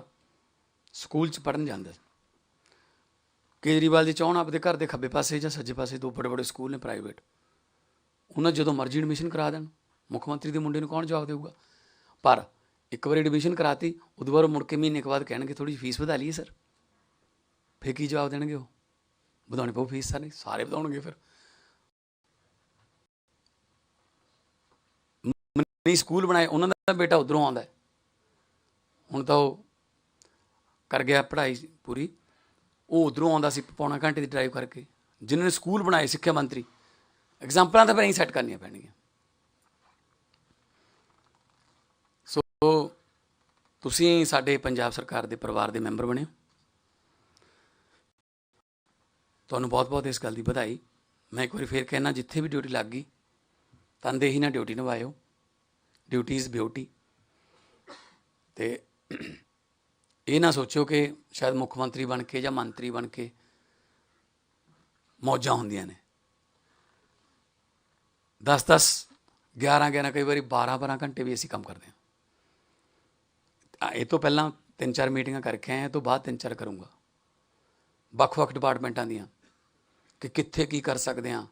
ਸਕੂਲ ਚ ਪੜਨ ਜਾਂਦਾ ਕੇਜਰੀਵਾਲ ਜੀ ਚਾਹਣ ਆਪਦੇ ਘਰ ਦੇ ਖੱਬੇ ਪਾਸੇ ਜਾਂ ਸੱਜੇ ਪਾਸੇ ਦੋ ਬੜੇ ਬੜੇ ਸਕੂਲ ਨੇ ਪ੍ਰਾਈਵੇਟ ਉਹਨਾਂ ਜਦੋਂ ਮਰਜ਼ੀ ਐਡਮਿਸ਼ਨ ਕਰਾ ਦੇਣ। ਮੁੱਖ ਮੰਤਰੀ ਦੇ ਮੁੰਡੇ ਨੂੰ ਕੌਣ ਜਵਾਬ ਦੇਊਗਾ? ਪਰ ਇੱਕ ਵਾਰ ਐਡਮਿਸ਼ਨ ਕਰਾਤੀ ਉਦੋਂ ਬਾਅਦ ਉਹ ਮੁੜ ਕੇ ਮਹੀਨੇ ਕੁ ਬਾਅਦ ਕਹਿਣਗੇ ਥੋੜੀ ਫੀਸ ਵਧਾ ਲਈਏ ਸਰ ਫਿਰ ਕੀ ਜਵਾਬ ਦੇਣਗੇ ਉਹ? ਵਧਾਉਣੀ ਪਊ ਫੀਸ ਸਾਰੇ ਸਾਰੇ ਵਧਾਉਣਗੇ ਫਿਰ। ਨਹੀਂ ਸਕੂਲ ਬਣਾਏ, ਉਹਨਾਂ ਦਾ ਬੇਟਾ ਉਧਰੋਂ ਆਉਂਦਾ ਹੁਣ ਤਾਂ ਉਹ ਕਰ ਗਿਆ ਪੜ੍ਹਾਈ ਪੂਰੀ। ਉਹ ਉਧਰੋਂ ਆਉਂਦਾ ਸੀ ਪੌਣਾ ਘੰਟੇ ਦੀ ਡਰਾਈਵ ਕਰਕੇ। ਜਿਨ੍ਹਾਂ ਨੇ ਸਕੂਲ ਬਣਾਏ ਸਿੱਖਿਆ ਮੰਤਰੀ, ਐਗਜ਼ਾਮਪਲਾਂ ਤਾਂ ਫਿਰ ਅਸੀਂ ਸੈੱਟ ਕਰਨੀਆਂ ਪੈਣਗੀਆਂ। ਸੋ, ਤੁਸੀਂ ਸਾਡੇ ਪੰਜਾਬ ਸਰਕਾਰ ਦੇ ਪਰਿਵਾਰ ਦੇ ਮੈਂਬਰ ਬਣੇ ਹੋ। ਤੁਹਾਨੂੰ ਬਹੁਤ-ਬਹੁਤ ਇਸ ਗੱਲ ਦੀ ਵਧਾਈ। ਮੈਂ ਇੱਕ ਵਾਰੀ ਫੇਰ ਕਹਿਣਾ, ਜਿੱਥੇ ਵੀ ਡਿਊਟੀ ਲੱਗ ਗਈ, ਤਨਦੇਹੀ ਨਾਲ ਡਿਊਟੀ ਨਿਭਾਇਓ। ਡਿਊਟੀ ਇਜ਼ ਬਿਊਟੀ ਤੇ ਇਹ ਨਾ ਸੋਚਿਓ ਕਿ ਸ਼ਾਇਦ ਮੁੱਖ ਮੰਤਰੀ ਬਣ ਕੇ ਜਾਂ ਮੰਤਰੀ ਬਣ ਕੇ ਮੌਜਾਂ ਹੁੰਦੀਆਂ ਨੇ। 10-10 11-11 ਕਈ ਵਾਰੀ 12-12 ਘੰਟੇ ਵੀ ਅਸੀਂ ਕੰਮ ਕਰਦੇ ਹਾਂ। ਇਹ ਤੋਂ ਪਹਿਲਾਂ ਤਿੰਨ ਚਾਰ ਮੀਟਿੰਗਾਂ ਕਰਕੇ ਆਏ ਇਹ ਤੋਂ ਬਾਅਦ ਤਿੰਨ ਚਾਰ ਕਰੂੰਗਾ। ਵੱਖ-ਵੱਖ ਡਿਪਾਰਟਮੈਂਟਾਂ ਦੀਆਂ। ਕਿ ਕਿੱਥੇ ਕੀ ਕਰ ਸਕਦੇ ਹਾਂ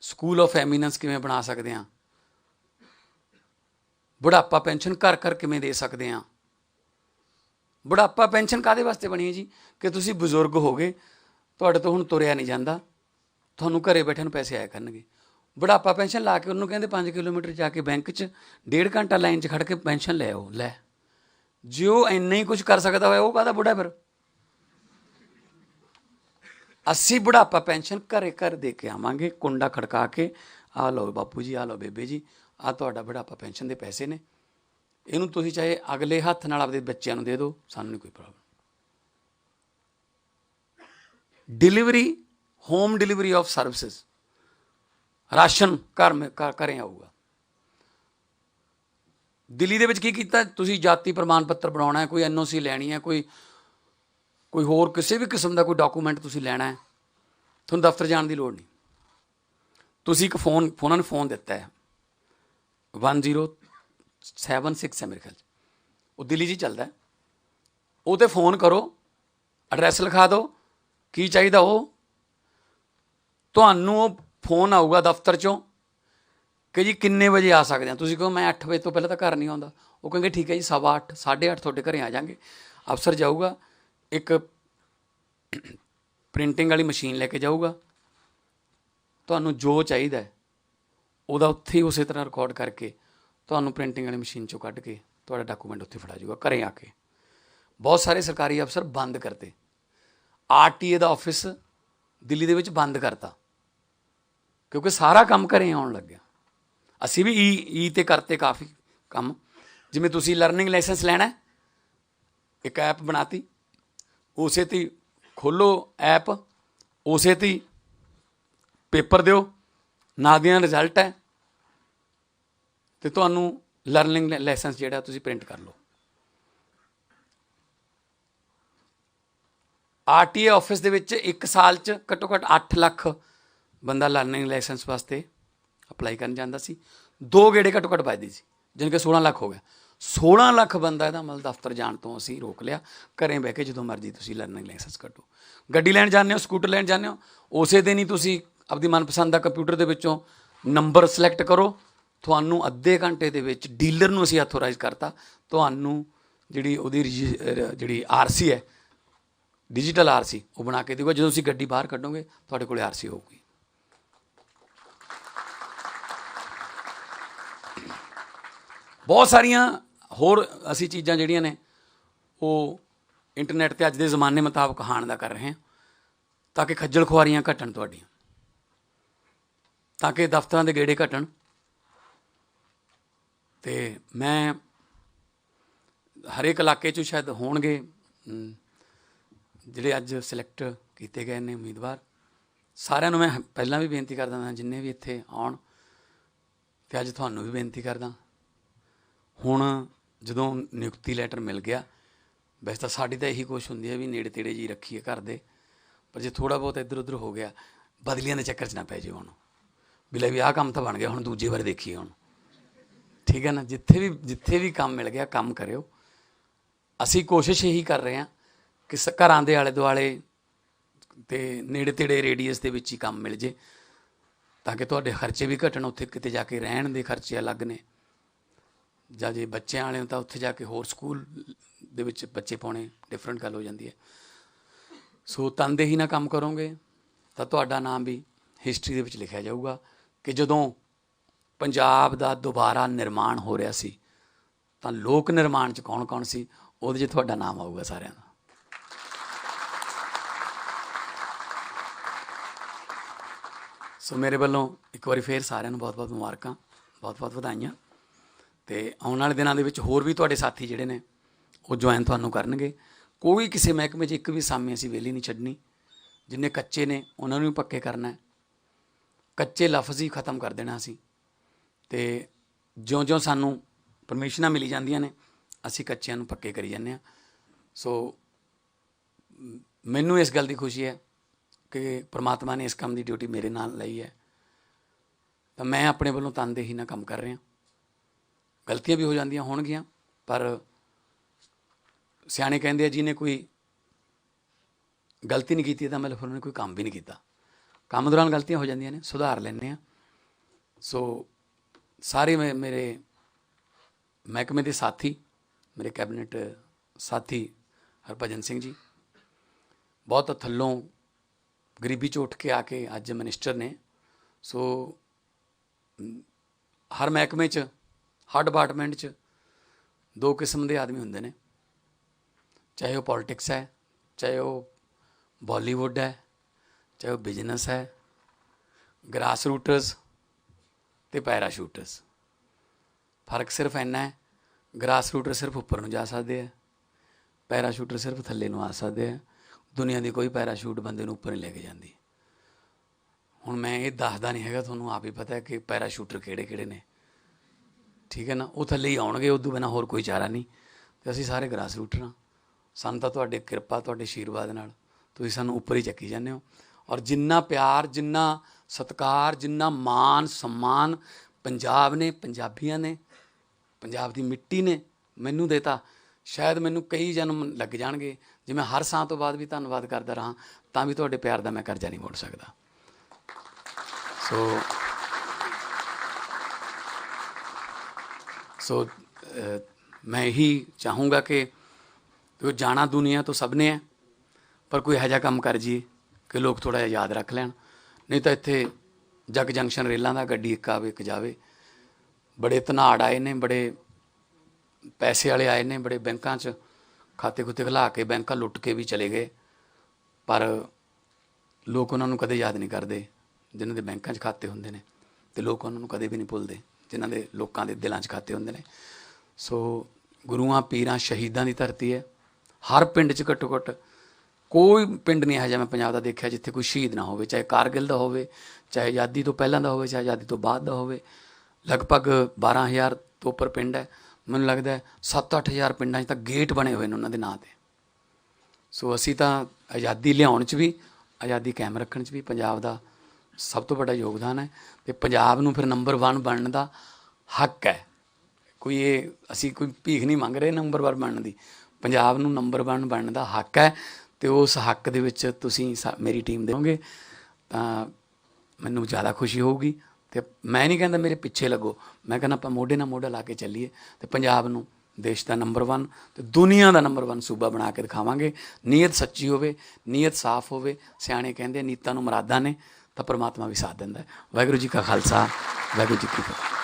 ਸਕੂਲ ਆਫ ਐਮੀਨੈਂਸ ਕਿਵੇਂ ਬਣਾ ਸਕਦੇ ਹਾਂ ਬੁਢਾਪਾ ਪੈਨਸ਼ਨ ਘਰ ਘਰ ਕਿਵੇਂ ਦੇ ਸਕਦੇ ਹਾਂ ਬੁਢਾਪਾ ਪੈਨਸ਼ਨ ਕਾਦੇ ਵਾਸਤੇ ਬਣੀ ਹੈ ਜੀ? ਕਿ ਤੁਸੀਂ ਬਜ਼ੁਰਗ ਹੋ ਗਏ ਤੁਹਾਡੇ ਤੋਂ ਹੁਣ ਤੁਰਿਆ ਨਹੀਂ ਜਾਂਦਾ। ਤੁਹਾਨੂੰ ਘਰੇ ਬੈਠੇ ਨੂੰ ਪੈਸੇ ਆਇਆ ਕਰਨਗੇ। ਬੁਢਾਪਾ ਪੈਨਸ਼ਨ ਲਾ ਕੇ ਉਹਨੂੰ ਕਹਿੰਦੇ 5 ਕਿਲੋਮੀਟਰ ਜਾ ਕੇ ਬੈਂਕ 'ਚ, ਡੇਢ ਘੰਟਾ ਲਾਈਨ 'ਚ ਖੜ ਕੇ ਪੈਨਸ਼ਨ ਲੈ ਆਓ, ਲੈ। ਜੇ ਉਹ ਇੰਨਾ ਹੀ ਕੁਝ ਕਰ ਸਕਦਾ ਹੋਇਆ, ਉਹ ਕਾਹਦਾ ਬੁੱਢਾ ਫਿਰ? ਅਸੀਂ ਬੁਢਾਪਾ ਪੈਨਸ਼ਨ ਘਰੇ ਘਰ ਦੇ ਕੇ ਆਵਾਂਗੇ, ਕੁੰਡਾ ਖੜਕਾ ਕੇ ਆ ਲਓ ਬਾਪੂ ਜੀ ਆ ਲਓ ਬੇਬੇ ਜੀ ਆ ਤੁਹਾਡਾ ਬੁਢਾਪਾ ਪੈਨਸ਼ਨ ਦੇ ਪੈਸੇ ਨੇ। ਇਹਨੂੰ ਤੁਸੀਂ ਚਾਹੇ ਅਗਲੇ ਹੱਥ ਨਾਲ ਆਪਦੇ ਬੱਚਿਆਂ ਨੂੰ ਦੇ ਦਿਓ, ਸਾਨੂੰ ਨਹੀਂ ਕੋਈ problem delivery home delivery of services ration ਘਰ ਮੇ, ਘਰ- ਆਊਗਾ। ਦਿੱਲੀ ਦੇ ਵਿੱਚ ਕੀ ਕੀਤਾ? ਤੁਸੀਂ ਜਾਤੀ ਪ੍ਰਮਾਣ ਪੱਤਰ ਬਣਾਉਣਾ ਹੈ, ਕੋਈ ਐਨਓਸੀ ਲੈਣੀ ਹੈ, ਕੋਈ ਕੋਈ ਹੋਰ ਕਿਸੇ ਵੀ ਕਿਸਮ ਦਾ ਕੋਈ ਡਾਕੂਮੈਂਟ ਤੁਸੀਂ ਲੈਣਾ ਹੈ ਤੁਹਾਨੂੰ ਦਫ਼ਤਰ ਜਾਣ ਦੀ ਲੋੜ ਨਹੀਂ। ਤੁਸੀਂ ਇੱਕ ਫੋਨ ਉਹਨਾਂ ਨੂੰ ਫੋਨ ਦਿੱਤਾ ਹੈ। 1076 ਹੈ ਮੇਰੇ ਖਿਆਲ 'ਚ। ਉਹ ਦਿੱਲੀ 'ਚ ਹੀ। ਚੱਲਦਾ ਉਹ ਤੇ ਫੋਨ ਕਰੋ ਐਡਰੈਸ ਲਿਖਾ ਦਿਓ ਕੀ ਚਾਹੀਦਾ ਉਹ। ਤੁਹਾਨੂੰ ਉਹ ਫੋਨ ਆਊਗਾ ਦਫ਼ਤਰ ਚੋਂ ਕਿ ਜੀ ਕਿੰਨੇ ਵਜੇ ਆ ਸਕਦੇ ਆ। ਤੁਸੀਂ ਕਹੋ ਮੈਂ 8 ਵਜੇ ਤੋਂ ਪਹਿਲਾਂ ਤਾਂ ਘਰ ਨਹੀਂ ਆਉਂਦਾ। ਉਹ ਕਹਿੰਗੇ ਠੀਕ ਹੈ ਜੀ ਸਵਾ ਅੱਠ, ਸਾਢੇ 8:30 ਤੁਹਾਡੇ ਘਰੇ ਆ ਜਾਾਂਗੇ। ਅਫਸਰ ਜਾਊਗਾ ਇੱਕ ਪ੍ਰਿੰਟਿੰਗ ਵਾਲੀ ਮਸ਼ੀਨ ਲੈ ਕੇ ਜਾਊਗਾ। ਤੁਹਾਨੂੰ ਜੋ ਚਾਹੀਦਾ ਉਹਦਾ ਉੱਥੇ ਹੀ ਉਸੇ ਤਰ੍ਹਾਂ ਰਿਕਾਰਡ ਕਰਕੇ ਤੁਹਾਨੂੰ ਪ੍ਰਿੰਟਿੰਗ ਵਾਲੀ ਮਸ਼ੀਨ ਚੋਂ ਕੱਢ ਕੇ ਤੁਹਾਡਾ ਡਾਕੂਮੈਂਟ ਉੱਥੇ ਫੜਾ ਜਾਊਗਾ, ਘਰੇ ਆ ਕੇ। ਬਹੁਤ ਸਾਰੇ ਸਰਕਾਰੀ ਅਫਸਰ ਬੰਦ ਕਰਤੇ। ਆਰਟੀਏ ਦਾ ਆਫਿਸ ਦਿੱਲੀ ਦੇ ਵਿੱਚ ਬੰਦ ਕਰਤਾ। ਕਿਉਂਕਿ ਸਾਰਾ ਕੰਮ ਘਰੇ ਆਉਣ ਲੱਗਿਆ। ਅਸੀਂ ਵੀ ਈ ਈ ਤੇ ਕਰਤੇ ਕਾਫੀ ਕੰਮ। ਜਿਵੇਂ ਤੁਸੀਂ ਲਰਨਿੰਗ ਲਾਇਸੈਂਸ ਲੈਣਾ ਇੱਕ ਐਪ ਬਣਾਤੀ। ਉਸੇ ਤੇ ਖੋਲੋ ਐਪ, ਉਸੇ ਤੇ ਪੇਪਰ ਦਿਓ, ਨਾ ਦੀਆਂ ਰਿਜ਼ਲਟ ਹੈ। ਤੇ ਤੁਹਾਨੂੰ ਲਰਨਿੰਗ ਲਾਇਸੈਂਸ ਜਿਹੜਾ ਤੁਸੀਂ ਪ੍ਰਿੰਟ ਕਰ ਲਓ। ਆਰਟੀਏ ਆਫਿਸ ਦੇ ਵਿੱਚ 1 ਸਾਲ ਚ ਘੱਟੋ ਘੱਟ 8 ਲੱਖ ਬੰਦਾ ਲਰਨਿੰਗ ਲਾਇਸੈਂਸ ਵਾਸਤੇ ਅਪਲਾਈ ਕਰਨ ਜਾਂਦਾ ਸੀ। ਦੋ ਗੇੜੇ ਘੱਟੋ ਘੱਟ ਵੱਜਦੀ ਸੀ ਜਿਨ ਕਿ 16 ਲੱਖ ਹੋ ਗਿਆ। 16 ਲੱਖ ਬੰਦਾ ਇਹਦਾ ਮਤਲਬ ਦਫ਼ਤਰ ਜਾਣ ਤੋਂ ਅਸੀਂ ਰੋਕ ਲਿਆ। ਘਰੇ ਬਹਿ ਕੇ ਜਦੋਂ ਮਰਜ਼ੀ ਤੁਸੀਂ ਲਰਨਿੰਗ ਲਾਇਸੈਂਸ ਕੱਢੋ। ਗੱਡੀ ਲੈਣ ਜਾਂਦੇ ਹੋ, ਸਕੂਟਰ ਲੈਣ ਜਾਂਦੇ ਹੋ, ਉਸੇ ਦਿਨ ਹੀ ਤੁਸੀਂ ਆਪਦੀ ਮਨਪਸੰਦ ਦਾ ਕੰਪਿਊਟਰ ਦੇ ਵਿੱਚੋਂ ਨੰਬਰ ਸਿਲੈਕਟ ਕਰੋ। ਤੁਹਾਨੂੰ ਅੱਧੇ ਘੰਟੇ ਦੇ ਵਿੱਚ ਡੀਲਰ ਨੂੰ ਅਸੀਂ ਅਥੋਰਾਈਜ਼ ਕਰਤਾ। ਤੁਹਾਨੂੰ ਜਿਹੜੀ ਉਹਦੀ ਰਜਿ- ਅਹ, ਜਿਹੜੀ ਆਰਸੀ ਹੈ ਡਿਜੀਟਲ ਆਰਸੀ ਉਹ ਬਣਾ ਕੇ ਦੇਊਗਾ ਜਦੋਂ ਤੁਸੀਂ ਗੱਡੀ ਬਾਹਰ ਕੱਢੋਗੇ, ਤੁਹਾਡੇ ਕੋਲੇ ਆਰਸੀ ਹੋਊਗੀ। ਬਹੁਤ ਸਾਰੀਆਂ ਹੋਰ ਅਸੀਂ ਚੀਜ਼ਾਂ ਜਿਹੜੀਆਂ ਨੇ, ਉਹ ਇੰਟਰਨੈਟ ਤੇ ਅੱਜ ਦੇ ਜ਼ਮਾਨੇ ਮੁਤਾਬਕ ਹਾਣ ਦਾ ਕਰ ਰਹੇ ਹਾਂ, ਤਾਂ ਕਿ ਖੱਜਲ ਖੁਆਰੀਆਂ ਘਟਣ ਤੁਹਾਡੀਆਂ, ਤਾਂ ਕਿ ਦਫ਼ਤਰਾਂ ਦੇ ਗੇੜੇ ਘਟਣ। ਤੇ ਮੈਂ ਹਰੇਕ ਇਲਾਕੇ 'ਚ ਸ਼ਾਇਦ ਹੋਣਗੇ ਜਿਹੜੇ ਅੱਜ ਸਿਲੈਕਟ ਕੀਤੇ ਗਏ ਨੇ ਉਮੀਦਵਾਰ। ਸਾਰਿਆਂ ਨੂੰ ਮੈਂ ਪਹਿਲਾਂ ਵੀ ਬੇਨਤੀ ਕਰਦਾ ਹਾਂ, ਜਿੰਨੇ ਵੀ ਇੱਥੇ ਆਉਣ, ਤੇ ਅੱਜ ਤੁਹਾਨੂੰ ਵੀ ਬੇਨਤੀ ਕਰਦਾ। ਹੁਣ ਜਦੋਂ ਨਿਯੁਕਤੀ ਲੈਟਰ ਮਿਲ ਗਿਆ, ਵੈਸੇ ਤਾਂ ਸਾਡੀ ਤਾਂ ਇਹੀ ਕੋਸ਼ਿਸ਼ ਹੁੰਦੀ ਹੈ ਵੀ ਨੇੜੇ ਤੇੜੇ ਜੀ ਰੱਖੀਏ ਘਰ ਦੇ, ਪਰ ਜੇ ਥੋੜਾ ਬਹੁਤ ਇੱਧਰ ਉੱਧਰ ਹੋ ਗਿਆ, ਬਦਲੀਆਂ ਦੇ ਚੱਕਰ 'ਚ ਨਾ ਪੈ ਜਾਓ ਹੁਣ। ਵੀ ਲੈ ਵੀ ਆਹ ਕੰਮ ਤਾਂ ਬਣ ਗਿਆ, ਹੁਣ ਦੂਜੀ ਵਾਰ ਦੇਖੀਏ ਹੁਣ। ਠੀਕ ਹੈ ਨਾ? ਜਿੱਥੇ ਵੀ ਜਿੱਥੇ ਵੀ ਕੰਮ ਮਿਲ ਗਿਆ, ਕੰਮ ਕਰਿਓ। ਅਸੀਂ ਕੋਸ਼ਿਸ਼ ਇਹੀ ਕਰ ਰਹੇ ਹਾਂ ਕਿ ਘਰਾਂ ਦੇ ਆਲੇ ਦੁਆਲੇ ਤੇ ਨੇੜੇ ਤੇੜੇ ਰੇਡੀਅਸ ਦੇ ਵਿੱਚ ਹੀ ਕੰਮ ਮਿਲ ਜੇ, ਤਾਂ ਕਿ ਤੁਹਾਡੇ ਖਰਚੇ ਵੀ ਘਟਣ, ਉੱਥੇ ਕਿਤੇ ਜਾ ਕੇ ਰਹਿਣ ਦੇ ਖਰਚੇ ਅਲੱਗ ਨੇ। ਜਾਂ ਜੇ ਬੱਚਿਆਂ ਵਾਲੇ ਹੋ ਤਾਂ ਉੱਥੇ ਜਾ ਕੇ ਹੋਰ ਸਕੂਲ ਦੇ ਵਿੱਚ ਬੱਚੇ ਪਾਉਣੇ ਡਿਫਰੈਂਟ ਗੱਲ ਹੋ ਜਾਂਦੀ ਹੈ। ਸੋ ਤਨਦੇਹੀ ਨਾਲ ਕੰਮ ਕਰੋਗੇ ਤਾਂ ਤੁਹਾਡਾ ਨਾਮ ਵੀ ਹਿਸਟਰੀ ਦੇ ਵਿੱਚ ਲਿਖਿਆ ਜਾਊਗਾ ਕਿ ਜਦੋਂ ਪੰਜਾਬ ਦਾ ਦੁਬਾਰਾ ਨਿਰਮਾਣ ਹੋ ਰਿਹਾ ਸੀ, ਤਾਂ ਲੋਕ ਨਿਰਮਾਣ ਚ ਕੌਣ-ਕੌਣ ਸੀ, ਉਹਦੇ 'ਚ ਤੁਹਾਡਾ ਨਾਮ ਆਊਗਾ ਸਾਰਿਆਂ ਦਾ। ਸੋ ਮੇਰੇ ਵੱਲੋਂ ਇੱਕ ਵਾਰੀ ਫੇਰ ਸਾਰਿਆਂ ਨੂੰ ਬਹੁਤ-ਬਹੁਤ ਮੁਬਾਰਕਾਂ, ਬਹੁਤ-ਬਹੁਤ ਵਧਾਈਆਂ। ਤੇ ਆਉਣ ਵਾਲੇ ਦਿਨਾਂ ਦੇ ਵਿੱਚ ਹੋਰ ਵੀ ਤੁਹਾਡੇ ਸਾਥੀ ਜਿਹੜੇ ਨੇ, ਉਹ ਜੁਆਇਨ ਤੁਹਾਨੂੰ ਕਰਨਗੇ। ਕੋਈ ਕਿਸੇ ਮਹਿਕਮੇ 'ਚ ਇੱਕ ਵੀ ਸਾਮੀ ਅਸੀਂ ਵੇਲੀ ਨਹੀਂ ਛੱਡਣੀ। ਜਿੰਨੇ ਕੱਚੇ ਨੇ, ਉਹਨਾਂ ਨੂੰ ਵੀ ਪੱਕੇ ਕਰਨਾ ਹੈ। ਕੱਚੇ ਲਫ਼ਜ਼ ਹੀ ਖਤਮ ਕਰ ਦੇਣਾ ਅਸੀਂ। ਤੇ ਜਿਉਂ-ਜਿਉਂ ਸਾਨੂੰ ਪਰਮਿਸ਼ਨਾਂ ਮਿਲੀ ਜਾਂਦੀਆਂ ਨੇ, ਅਸੀਂ ਕੱਚਿਆਂ ਨੂੰ ਪੱਕੇ ਕਰੀ ਜਾਂਦੇ ਆ ਸੋ ਮੈਨੂੰ ਇਸ ਗੱਲ ਦੀ ਖੁਸ਼ੀ ਹੈ ਕਿ ਪ੍ਰਮਾਤਮਾ ਨੇ ਇਸ ਕੰਮ ਦੀ ਡਿਊਟੀ ਮੇਰੇ ਨਾਲ ਲਈ ਹੈ। ਤਾਂ ਮੈਂ ਆਪਣੇ ਵੱਲੋਂ ਤਨਦੇਹੀ ਨਾਲ ਕੰਮ ਕਰ ਰਿਹਾ। ਗਲਤੀਆਂ ਵੀ ਹੋ ਜਾਂਦੀਆਂ ਹੋਣਗੀਆਂ, ਪਰ ਸਿਆਣੇ ਕਹਿੰਦੇ ਆ, ਜਿਹਨੇ ਕੋਈ ਗਲਤੀ ਨਹੀਂ ਕੀਤੀ, ਤਾਂ ਮਤਲਬ ਫਿਰ ਉਹਨੇ ਕੋਈ ਕੰਮ ਵੀ ਨਹੀਂ ਕੀਤਾ। ਕੰਮ ਦੌਰਾਨ ਗਲਤੀਆਂ ਹੋ ਜਾਂਦੀਆਂ ਨੇ, ਸੁਧਾਰ ਲੈਂਦੇ ਆ ਸੋ ਸਾਰੇ ਮੇ- ਮੇਰੇ ਮਹਿਕਮੇ ਦੇ ਸਾਥੀ, ਮੇਰੇ ਕੈਬਨਿਟ ਸਾਥੀ ਹਰਭਜਨ ਸਿੰਘ ਜੀ, ਬਹੁਤ ਥੱਲੋਂ ਗਰੀਬੀ 'ਚੋਂ ਉੱਠ ਕੇ ਆ ਕੇ ਅੱਜ ਮਿਨਿਸਟਰ ਨੇ। ਸੋ ਹਰ ਮਹਿਕਮੇ ਚ ਹਰ ਡਿਪਾਰਟਮੈਂਟ ਚ ਦੋ ਕਿਸਮ ਦੇ ਆਦਮੀ ਹੁੰਦੇ ਨੇ। ਚਾਹੇ ਉਹ ਪੋਲਿਟਿਕਸ ਹੈ, ਚਾਹੇ ਉਹ ਬਾਲੀਵੁੱਡ ਹੈ, ਚਾਹੇ ਉਹ ਬਿਜ਼ਨਸ ਹੈ ਗ੍ਰਾਸ ਰੂਟਰਸ ਤੇ ਪੈਰਾਸ਼ੂਟਰਸ ਫ਼ਰਕ ਸਿਰਫ ਇੰਨਾ ਹੈ ਗ੍ਰਾਸ ਰੂਟਰ ਸਿਰਫ ਉੱਪਰ ਨੂੰ ਜਾ ਸਕਦੇ ਆ ਪੈਰਾਸ਼ੂਟਰ ਸਿਰਫ ਥੱਲੇ ਨੂੰ ਆ ਸਕਦੇ ਆ। ਦੁਨੀਆ ਦੀ ਕੋਈ ਪੈਰਾਸ਼ੂਟ ਬੰਦੇ ਨੂੰ ਉੱਪਰ ਨਹੀਂ ਲੈ ਕੇ ਜਾਂਦੀ। ਹੁਣ ਮੈਂ ਇਹ ਦੱਸਦਾ ਨਹੀਂ ਹੈਗਾ, ਤੁਹਾਨੂੰ ਆਪ ਹੀ ਪਤਾ ਹੈ ਕਿ ਪੈਰਾਸ਼ੂਟਰ ਕਿਹੜੇ ਕਿਹੜੇ ਨੇ। ਠੀਕ ਹੈ ਨਾ? ਉਹ ਥੱਲੇ ਹੀ ਆਉਣਗੇ ਉਦੋਂ ਬਿਨਾ ਹੋਰ ਕੋਈ ਚਾਰਾ ਨਹੀਂ। ਤੇ ਅਸੀਂ ਸਾਰੇ ਗ੍ਰਾਸ ਰੂਟਰ ਹਾਂ। ਸਾਨੂੰ ਤਾਂ ਤੁਹਾਡੇ ਕਿਰਪਾ, ਤੁਹਾਡੇ ਆਸ਼ੀਰਵਾਦ ਨਾਲ ਤੁਸੀਂ ਸਾਨੂੰ ਉੱਪਰ ਹੀ ਚੱਕੀ ਜਾਂਦੇ ਹੋ। ਔਰ ਜਿੰਨਾ ਪਿਆਰ, ਜਿੰਨਾ ਸਤਿਕਾਰ, ਜਿੰਨਾ ਮਾਨ ਸਨਮਾਨ ਪੰਜਾਬ ਨੇ, ਪੰਜਾਬੀਆਂ ਨੇ, ਪੰਜਾਬ ਦੀ ਮਿੱਟੀ ਨੇ ਮੈਨੂੰ ਦੇਤਾ, ਸ਼ਾਇਦ ਮੈਨੂੰ ਕਈ ਜਨਮ ਲੱਗ ਜਾਣਗੇ। ਜੇ ਮੈਂ ਹਰ ਸਾਹ ਤੋਂ ਬਾਅਦ ਵੀ ਧੰਨਵਾਦ ਕਰਦਾ ਰਹਾ, ਤਾਂ ਵੀ ਤੁਹਾਡੇ ਪਿਆਰ ਦਾ ਮੈਂ ਕਰਜ਼ਾ ਨਹੀਂ ਮੋੜ ਸਕਦਾ। ਸੋ ਸੋ ਮੈਂ ਇਹੀ ਚਾਹੂੰਗਾ ਕਿ ਉਹ ਜਾਣਾ ਦੁਨੀਆ ਤੋਂ ਸਭ ਨੇ ਹੈ, ਪਰ ਕੋਈ ਇਹੋ ਜਿਹਾ ਕੰਮ ਕਰ ਜੀ ਕਿ ਲੋਕ ਥੋੜਾ ਜਿਹਾ ਯਾਦ ਰੱਖ ਲੈਣ। ਨਹੀਂ ਤਾਂ ਇੱਥੇ ਜਗ ਜੰਕਸ਼ਨ ਰੇਲਾਂ ਦਾ ਗੱਡੀ ਇੱਕ ਆਵੇ, ਇੱਕ ਜਾਵੇ। ਬੜੇ ਧਨਾੜ ਆਏ ਨੇ, ਬੜੇ ਪੈਸੇ ਵਾਲੇ ਆਏ ਨੇ, ਬੜੇ ਬੈਂਕਾਂ 'ਚ ਖਾਤੇ ਖੁੱਤੇ ਖਲਾ ਕੇ ਬੈਂਕਾਂ ਲੁੱਟ ਕੇ ਵੀ ਚਲੇ ਗਏ। ਪਰ ਲੋਕ ਉਹਨਾਂ ਨੂੰ ਕਦੇ ਯਾਦ ਨਹੀਂ ਕਰਦੇ, ਜਿਨ੍ਹਾਂ ਦੇ ਬੈਂਕਾਂ 'ਚ ਖਾਤੇ ਹੁੰਦੇ ਨੇ, ਤੇ ਲੋਕ ਉਹਨਾਂ ਨੂੰ ਕਦੇ ਵੀ ਨਹੀਂ ਭੁੱਲਦੇ। ਜਿਨ੍ਹਾਂ ਦੇ ਲੋਕਾਂ ਦੇ ਦਿਲਾਂ 'ਚ ਖਾਤੇ ਹੁੰਦੇ ਨੇ। ਸੋ ਗੁਰੂਆਂ, ਪੀਰਾਂ, ਸ਼ਹੀਦਾਂ ਦੀ ਧਰਤੀ ਹੈ। ਹਰ ਪਿੰਡ 'ਚ ਘੱਟੋ ਘੱਟ ਕੋਈ ਪਿੰਡ ਨਹੀਂ ਇਹੋ ਜਿਹਾ ਮੈਂ ਪੰਜਾਬ ਦਾ ਦੇਖਿਆ ਜਿੱਥੇ ਕੋਈ ਸ਼ਹੀਦ ਨਾ ਹੋਵੇ, ਚਾਹੇ ਕਾਰਗਿਲ ਦਾ ਹੋਵੇ, ਚਾਹੇ ਆਜ਼ਾਦੀ ਤੋਂ ਪਹਿਲਾਂ ਦਾ ਹੋਵੇ, ਚਾਹੇ ਆਜ਼ਾਦੀ ਤੋਂ ਬਾਅਦ ਦਾ ਹੋਵੇ। ਲਗਭਗ 12000 ਤੋਂ ਉੱਪਰ ਪਿੰਡ ਹੈ। ਮੈਨੂੰ ਲੱਗਦਾ ਹੈ 7-8000 ਪਿੰਡਾਂ 'ਚ ਤਾਂ ਗੇਟ ਬਣੇ ਹੋਏ ਨੇ ਉਹਨਾਂ ਦੇ ਨਾਂ ਤੇ। ਸੋ ਅਸੀਂ ਤਾਂ ਆਜ਼ਾਦੀ ਲਿਆਉਣ 'ਚ ਵੀ, ਆਜ਼ਾਦੀ ਕਾਇਮ ਰੱਖਣ 'ਚ ਵੀ ਪੰਜਾਬ ਦਾ ਸਭ ਤੋਂ ਵੱਡਾ ਯੋਗਦਾਨ ਹੈ ਤੇ ਪੰਜਾਬ ਨੂੰ ਫਿਰ ਨੰਬਰ 1 ਬਣਨ ਦਾ ਹੱਕ ਹੈ। ਕੋਈ ਇਹ ਅਸੀਂ ਕੋਈ ਭੀਖ ਨਹੀਂ ਮੰਗ ਰਹੇ ਨੰਬਰ 1 ਬਣਨ ਦੀ। ਪੰਜਾਬ ਨੂੰ ਨੰਬਰ 1 ਬਣਨ ਦਾ ਹੱਕ ਹੈ ਤੇ ਉਸ ਹੱਕ ਦੇ ਵਿੱਚ ਤੁਸੀਂ ਸਾ- ਮੇਰੀ ਟੀਮ ਦੇਵੋਗੇ ਤਾਂ ਮੈਨੂੰ ਜ਼ਿਆਦਾ ਖੁਸ਼ੀ ਹੋਊਗੀ ਤੇ ਮੈਂ ਨਹੀਂ ਕਹਿੰਦਾ ਮੇਰੇ ਪਿੱਛੇ ਲੱਗੋ। ਮੈਂ ਕਹਿੰਦਾ ਆਪਾਂ ਮੋਢੇ ਨਾਲ ਮੋਢਾ ਲਾ ਕੇ ਚੱਲੀਏ ਤੇ ਪੰਜਾਬ ਨੂੰ ਦੇਸ਼ ਦਾ ਨੰਬਰ 1 ਤੇ ਦੁਨੀਆ ਦਾ ਨੰਬਰ 1 ਸੂਬਾ ਬਣਾ ਕੇ ਦਿਖਾਵਾਂਗੇ। ਨੀਅਤ ਸੱਚੀ ਹੋਵੇ, ਨੀਅਤ ਸਾਫ਼ ਹੋਵੇ। ਸਿਆਣੇ ਕਹਿੰਦੇ ਨੀਤਾਂ ਨੂੰ ਮਰਾਦਾਂ ਨੇ। ਤਾਂ ਪਰਮਾਤਮਾ ਵੀ ਸਾਥ ਦਿੰਦਾ ਵਾਹਿਗੁਰੂ ਜੀ ਕਾ ਖਾਲਸਾ ਵਾਹਿਗੁਰੂ ਜੀ ਕੀ ਫਤਿਹ।